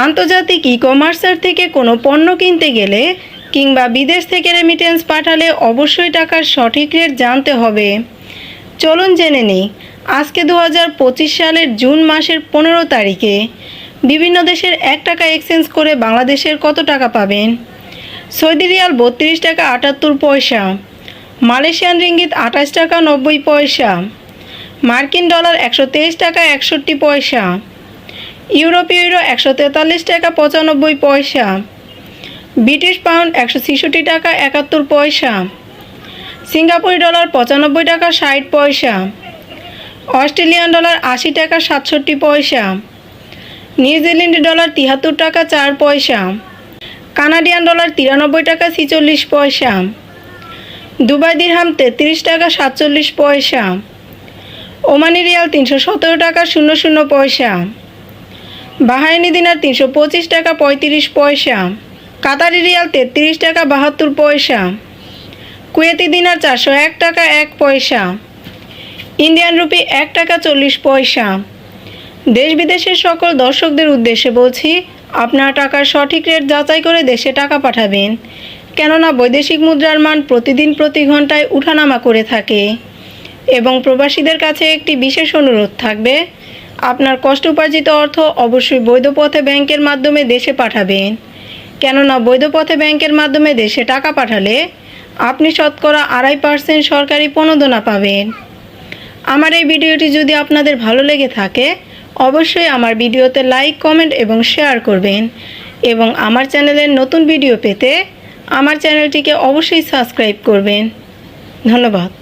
আন্তর্জাতিক ই কমার্সের থেকে কোনো পণ্য কিনতে গেলে কিংবা বিদেশ থেকে রেমিটেন্স পাঠালে অবশ্যই টাকার সঠিক রেট জানতে হবে। চলুন জেনে নিই, আজকে দু হাজার পঁচিশ সালের জুন মাসের পনেরো তারিখে বিভিন্ন দেশের এক টাকা এক্সচেঞ্জ করে বাংলাদেশের কত টাকা পাবেন? সৌদি রিয়াল বত্রিশ টাকা আটাত্তর পয়সা, মালয়েশিয়ান রিঙ্গিত আঠাশ টাকা নব্বই পয়সা, মার্কিন ডলার একশো তেইশ টাকা একষট্টি পয়সা ইউরোপীয় ইউরো একশো তেতাল্লিশ টাকা পঁচানব্বই পয়সা। ব্রিটিশ পাউন্ড একশো ছেষট্টি টাকা একাত্তর পয়সা। সিঙ্গাপুরি ডলার পঁচানব্বই টাকা ষাট পয়সা। অস্ট্রেলিয়ান ডলার আশি টাকা সাতষট্টি পয়সা। নিউজিল্যান্ড ডলার তিয়াত্তর টাকা চার পয়সা। কানাডিয়ান ডলার তিরানব্বই টাকা ছিচল্লিশ পয়সা। দুবাই দিরহাম তেত্রিশ টাকা সাতচল্লিশ পয়সা। ওমানি রিয়াল তিনশো সতেরো টাকা শূন্য শূন্য পয়সা। বাহাইনি দিনার তিনশো পঁচিশ টাকা পঁয়ত্রিশ পয়সা। কাতারি রিয়াল তেত্রিশ টাকা বাহাত্তর পয়সা। কুয়েতি দিনার চারশো এক টাকা এক পয়সা। ইন্ডিয়ান রুপি এক টাকা চল্লিশ পয়সা। দেশ বিদেশের সকল দর্শকদের উদ্দেশ্যে বলছি, আপনার টাকার সঠিক রেট যাচাই করে দেশে টাকা পাঠাবেন। কেননা বৈদেশিক মুদ্রার মান প্রতিদিন প্রতি ঘন্টায় উঠানামা করে থাকে। এবং প্রবাসীদের কাছে একটি বিশেষ অনুরোধ থাকবে আপনার কষ্ট উপার্জিত অর্থ অবশ্যই বৈধ পথে ব্যাংকের মাধ্যমে দেশে পাঠাবেন। কেননা বৈধ পথে ব্যাংকের মাধ্যমে দেশে টাকা পাঠালে আপনি শতকরা আড়াই পার্সেন্ট সরকারি প্রণোদনা পাবেন। আমার এই ভিডিওটি যদি আপনাদের ভালো লেগে থাকে, অবশ্যই আমার ভিডিওতে লাইক, কমেন্ট এবং শেয়ার করবেন এবং আমার চ্যানেলের নতুন ভিডিও পেতে আমার চ্যানেলটিকে অবশ্যই সাবস্ক্রাইব করবেন। ধন্যবাদ।